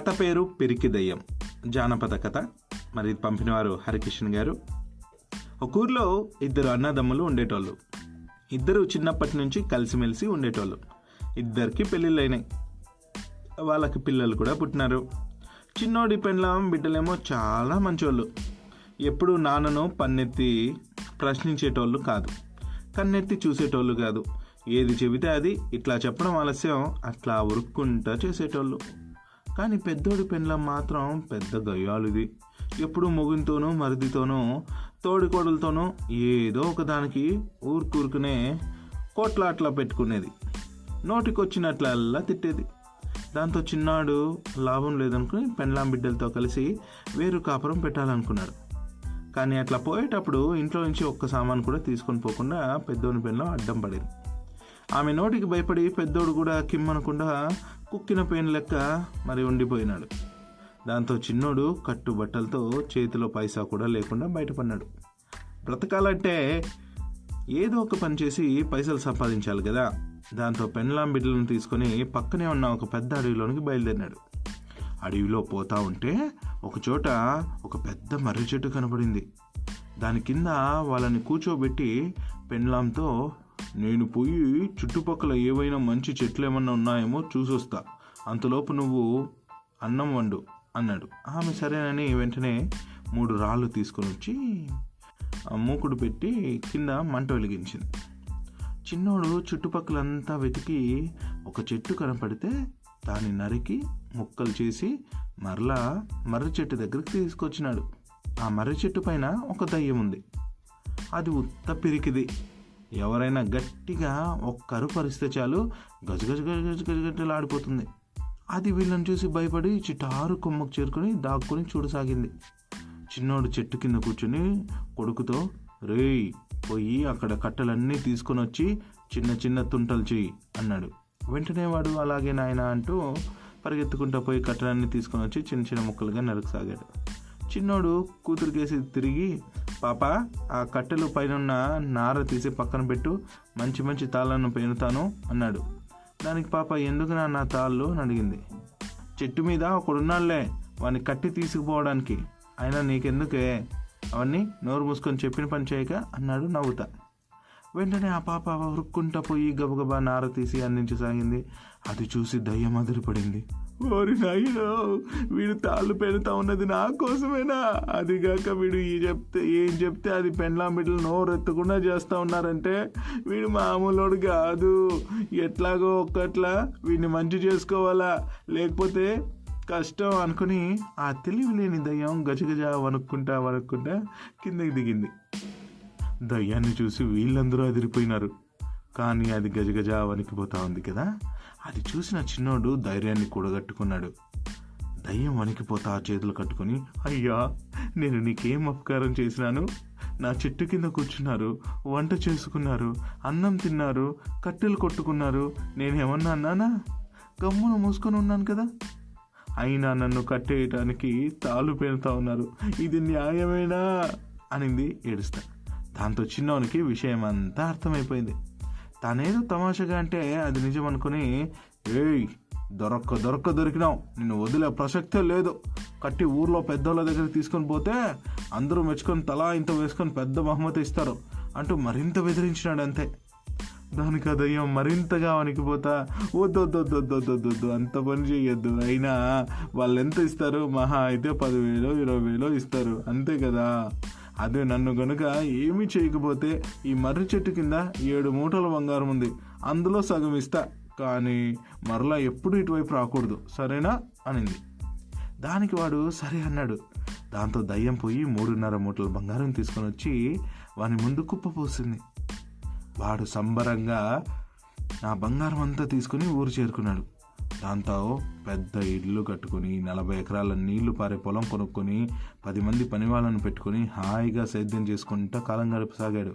కథ పేరు పెరికి దయ్యం. జానపద కథ. మరి ఇది పంపినవారు హరికిషన్ గారు. ఒక ఊర్లో ఇద్దరు అన్నదమ్ములు ఉండేటోళ్ళు. ఇద్దరు చిన్నప్పటి నుంచి కలిసిమెలిసి ఉండేటోళ్ళు. ఇద్దరికి పెళ్ళిళ్ళైనాయి వాళ్ళకి పిల్లలు కూడా పుట్టినారు. చిన్నోడి పెండ్లం బిడ్డలేమో చాలా మంచోళ్ళు. ఎప్పుడు నాన్నను పన్నెత్తి ప్రశ్నించేటోళ్ళు కాదు. కన్నెత్తి చూసేటోళ్ళు కాదు. ఏది చెబితే అది. ఇట్లా చెప్పడం ఆలస్యం. అట్లా ఉరుక్కుంటా చేసేటోళ్ళు. కానీ పెద్దోడి పెండ్లం మాత్రం పెద్ద గయ్యాలుది ఎప్పుడు మొగునితోనూ మరిదితోనూ తోడికోడలతోనూ ఏదో ఒకదానికి ఊరుకూరుకునే కోట్లాట్లా పెట్టుకునేది. నోటికొచ్చినట్లల్లా తిట్టేది. దాంతో చిన్నాడు లాభం లేదనుకుని పెండ్లాం బిడ్డలతో కలిసి వేరు కాపురం పెట్టాలనుకున్నాడు. కానీ అట్లా పోయేటప్పుడు ఇంట్లో నుంచి ఒక్క సామాన్ కూడా తీసుకొని పోకుండా పెద్దోని పెన్లో అడ్డం పడేది. ఆమె నోటికి భయపడి పెద్దోడు కూడా కిమ్మనకుండా కుక్కిన పెయిన్ లెక్క మరి ఉండిపోయినాడు. దాంతో చిన్నోడు కట్టు బట్టలతో చేతిలో పైసా కూడా లేకుండా బయటపడినాడు బ్రతకాలంటే ఏదో ఒక పని చేసి పైసలు సంపాదించాలి కదా. దాంతో పెన్లాం బిడ్డలను తీసుకొని పక్కనే ఉన్న ఒక పెద్ద అడవిలోనికి బయలుదేరినాడు. అడవిలో పోతా ఉంటే ఒకచోట ఒక పెద్ద మర్రి చెట్టు కనబడింది దాని కింద వాళ్ళని కూర్చోబెట్టి పెన్లాంతో నేను పోయి చుట్టుపక్కల ఏవైనా మంచి చెట్లు ఏమన్నా ఉన్నాయేమో చూసొస్తా. అంతలోపు నువ్వు అన్నం వండు అన్నాడు. ఆమె సరేనని వెంటనే మూడు రాళ్ళు తీసుకొని వచ్చి మూకుడు పెట్టి కింద మంట వెలిగించింది. చిన్నోడు చుట్టుపక్కలంతా వెతికి ఒక చెట్టు కనపడితే దాన్ని నరికి ముక్కలు చేసి మరలా మర్రి చెట్టు దగ్గరికి తీసుకొచ్చినాడు. ఆ మర్రి చెట్టు పైన ఒక దయ్యం ఉంది. అది ఉత్త పిరికిది. ఎవరైనా గట్టిగా ఒక్కరు పరిస్థితి చాలు గజగజ గజగజ గజగజలాడిపోతుంది అది వీళ్ళని చూసి భయపడి చిటారు కొమ్మకు చేరుకొని దాక్కుని చూడసాగింది. చిన్నోడు చెట్టు కింద కూర్చుని కొడుకుతో రేయ్ పోయి అక్కడ కట్టెలన్నీ తీసుకొని వచ్చి చిన్న చిన్న తుంటలు చెయ్యి అన్నాడు. వెంటనే వాడు అలాగే నాయన అంటూ పరిగెత్తుకుంటూ పోయి కట్టెలన్నీ తీసుకొని వచ్చి చిన్న చిన్న ముక్కలుగా నరకసాగాడు. చిన్నోడు కూతురికేసి తిరిగి పాప ఆ కట్టెలు పైన నార తీసి పక్కన పెట్టు మంచి మంచి తాళ్ళను పేనుతాను అన్నాడు. దానికి పాప ఎందుకు నా నా తాళ్ళు అని అడిగింది. చెట్టు మీద ఒకడున్నాళ్ళే వాని కట్టి తీసుకుపోవడానికి. అయినా నీకెందుకే? అవన్నీ నోరు మూసుకొని చెప్పిన పని చేయక అన్నాడు నవ్వుతా. వెంటనే ఆ పాప ఉరుక్కుంటా పోయి గబగబా నార తీసి అందించసాగింది. అది చూసి దయ్యం అదిరిపడింది. ఓరి నాయనో వీడు తాళ్ళు పెడతా ఉన్నది నా కోసమేనా? అదిగాక వీడు ఈ చెప్తే ఏం చెప్తే అది పెండ్లాం బిడ్డలు నోరెత్తకుండా చేస్తూ ఉన్నారంటే వీడు మామూలోడు కాదు. ఎట్లాగో ఒక్కట్లా వీడిని మంచి చేసుకోవాలా? లేకపోతే కష్టం అనుకుని ఆ తెలివి లేని దయ్యం గజగజ వణుక్కుంటా వణుక్కుంటా కిందకి దిగింది. దయ్యాన్ని చూసి వీళ్ళందరూ అదిరిపోయినారు. కానీ అది గజగజ వణికిపోతా ఉంది కదా. అది చూసిన చిన్నోడు ధైర్యాన్ని కూడగట్టుకున్నాడు. దయ్యం వణికిపోతా చేతులు కట్టుకొని అయ్యా నేను నీకేం అపకారం చేసినాను? నా చెట్టు కింద కూర్చున్నారు వంట చేసుకున్నారు అన్నం తిన్నారు కట్టెలు కొట్టుకున్నారు నేనేమన్నా అన్నానా? గమ్మున మూసుకొని ఉన్నాను కదా. అయినా నన్ను కట్టేయటానికి తాళ్ళు పెడతా ఉన్నారు. ఇది న్యాయమేనా? అనింది ఏడుస్తా. దాంతో చిన్నవానికి విషయం అంతా అర్థమైపోయింది. తనేదో తమాషగా అంటే అది నిజం అనుకుని ఏయ్ దొరక్క దొరక్క దొరికినావు. నిన్ను వదిలే ప్రసక్తే లేదు. కట్టి ఊర్లో పెద్దోళ్ళ దగ్గర తీసుకొని పోతే అందరూ మెచ్చుకొని తలా ఇంత వేసుకొని పెద్ద బహుమతి ఇస్తారు అంటూ మరింత బెదిరించినాడు అంతే దానికి ఆ దయ్యం మరింతగా వణికిపోతా. వద్దొద్దొద్దొద్దొద్దొద్దు అంత పని చేయొద్దు అయినా వాళ్ళు ఎంత ఇస్తారు? మహా అయితే పదివేలు ఇరవై వేలు ఇస్తారు. అంతే కదా. అదే నన్ను గనుక ఏమీ చేయకపోతే ఈ మర్రి చెట్టు కింద ఏడు మూటల బంగారం ఉంది. అందులో సగం ఇస్తా. కానీ మరలా ఎప్పుడు ఇటువైపు రాకూడదు. సరేనా? అనింది. దానికి వాడు సరే అన్నాడు. దాంతో దయ్యం పోయి మూడున్నర మూటల బంగారం తీసుకొని వచ్చి వాని ముందు కుప్పపోసింది వాడు సంబరంగా నా బంగారం అంతా తీసుకుని ఊరు చేరుకున్నాడు. దాంతో పెద్ద ఇల్లు కట్టుకొని నలభై ఎకరాల నీళ్ళు పారే పొలం కొనుక్కొని పది మంది పని వాళ్ళను పెట్టుకొని హాయిగా సేద్యం చేసుకుంటా కాలం గడపసాగాడు.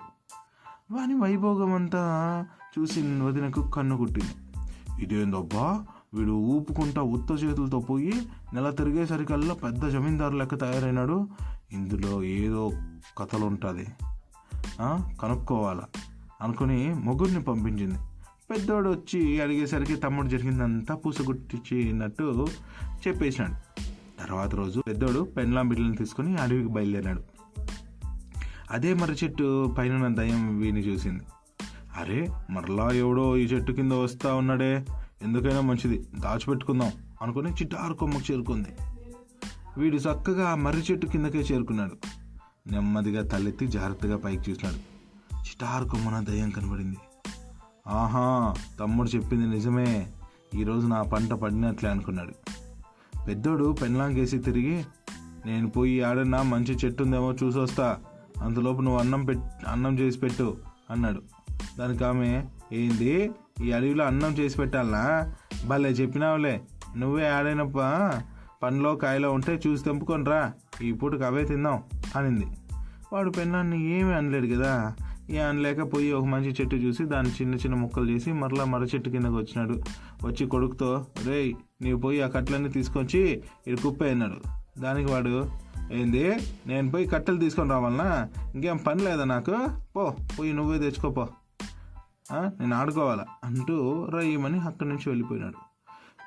వాని వైభోగం అంతా చూసి వదినకు కన్ను కుట్టింది. ఇదేందబ్బా? వీడు ఊపుకుంటా ఉత్త చేతులతో పోయి నెల తిరిగేసరికల్లా పెద్ద జమీందారు లెక్క తయారైనాడు. ఇందులో ఏదో కథలు ఉంటుంది కనుక్కోవాలా? అనుకుని మొగుడిని పంపించింది. పెద్దోడు వచ్చి అడిగేసరికి తమ్ముడు జరిగిందంతా పూసగుట్టించినట్టు చెప్పేసినాడు. తర్వాత రోజు పెద్దోడు పెన్లాం బిడ్డలను తీసుకుని అడవికి బయలుదేరాడు. అదే మర్రి చెట్టు పైన దయ్యం వీని చూసింది. అరే మరలా ఎవడో ఈ చెట్టు కింద వస్తా ఉన్నాడే. ఎందుకైనా మంచిది దాచిపెట్టుకుందాం అనుకుని చిట్టారు కొమ్మకు చేరుకుంది. వీడు చక్కగా ఆ మర్రి చెట్టు కిందకే చేరుకున్నాడు. నెమ్మదిగా తలెత్తి జాగ్రత్తగా పైకి చూసినాడు. చిటారు కొమ్మన దయ్యం కనబడింది. ఆహా తమ్ముడు చెప్పింది నిజమే. ఈరోజు నా పంట పడినట్లే అనుకున్నాడు. పెద్దోడు పెన్లాంకేసి తిరిగి నేను పోయి ఆడన్నా మంచి చెట్టు ఉందేమో చూసొస్తా. అంతలోపు నువ్వు అన్నం పెట్ అన్నం చేసి పెట్టు అన్నాడు. దానికి ఆమె ఏంది? ఈ అడవిలో అన్నం చేసి పెట్టాలనా? భలే చెప్పినావులే. నువ్వే ఆడైనప్ప పండ్లో కాయలో ఉంటే చూసి తెంపుకొని రా ఈ పూటకు అవే తిందాం అనింది. వాడు పెన్నాన్ని ఏమీ అనలేడు కదా? ఏ అనలేక పోయి ఒక మంచి చెట్టు చూసి దాన్ని చిన్న చిన్న ముక్కలు చేసి మరలా మర్ర చెట్టు కిందకు వచ్చినాడు. వచ్చి కొడుకుతో రేయ్ నీవు పోయి ఆ కట్టలన్నీ తీసుకొచ్చి ఇటు కుప్పే అన్నాడు దానికి వాడు ఏంది? నేను పోయి కట్టెలు తీసుకొని రావాలనా? ఇంకేం పని లేదా నాకు? పో పోయి నువ్వే తెచ్చుకోపో నేను ఆడుకోవాలా? అంటూ రయ్యమని అక్కడి నుంచి వెళ్ళిపోయినాడు.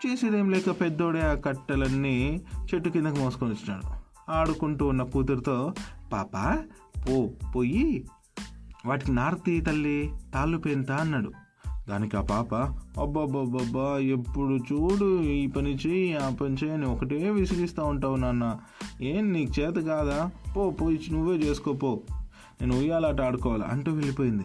చేసేదేం లేక పెద్దోడే ఆ కట్టెలన్నీ చెట్టు కిందకు మోసుకొని వచ్చినాడు. ఆడుకుంటూ ఉన్న కూతురుతో పాప పో పోయి వాటికి నారతి తల్లి తాళ్ళు పెంత అన్నాడు. దానికి ఆ పాప అబ్బాబ్బాబ్బా ఎప్పుడు చూడు ఈ పని చేయి ఆ పని చేయని ఒకటే విసిగిస్తూ ఉంటావు నాన్న. ఏం నీకు చేత కాదా? పో పోయి నువ్వే చేసుకోపో నేను ఉయ్యాలాట ఆడుకోవాలి అంటూ వెళ్ళిపోయింది.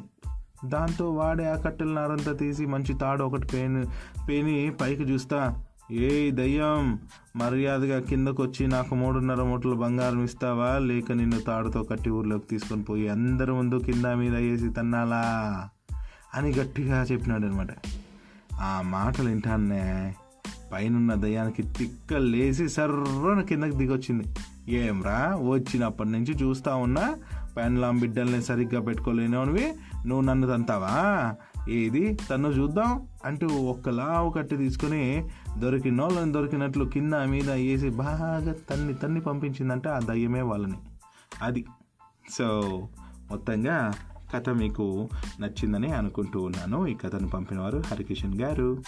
దాంతో వాడే ఆ కట్టెల నారంతా తీసి మంచి తాడు ఒకటి పేని పేని పైకి చూస్తా. ఏ దయ్యం మర్యాదగా కిందకొచ్చి నాకు మూడున్నర మూటలు బంగారం ఇస్తావా? లేక నిన్ను తాడుతో కట్టి ఊర్లోకి తీసుకొని పోయి అందరి ముందు కింద మీద వేసి తన్నాలా? అని గట్టిగా చెప్పినాడు అనమాట ఆ మాటలు వింటానే పైనున్న దయ్యానికి తిక్క లేచి సర్రన కిందకి దిగొచ్చింది. ఏమ్రా వచ్చినప్పటి నుంచి చూస్తా ఉన్నా పెన్లాం బిడ్డల్ని సరిగ్గా పెట్టుకోలేనివి నువ్వు నన్ను తంతావా? ఏది? తను చూద్దాం అంటూ ఒక్కలా ఒకటి తీసుకుని దొరికినోళ్ళని దొరికినట్లు కింద మీద వేసి బాగా తన్ని తన్ని పంపించిందంటే ఆ దయ్యమే వాళ్ళని. అది. సో మొత్తంగా కథ మీకు నచ్చిందని అనుకుంటూ ఉన్నాను. ఈ కథను పంపినవారు హరికిషన్ గారు.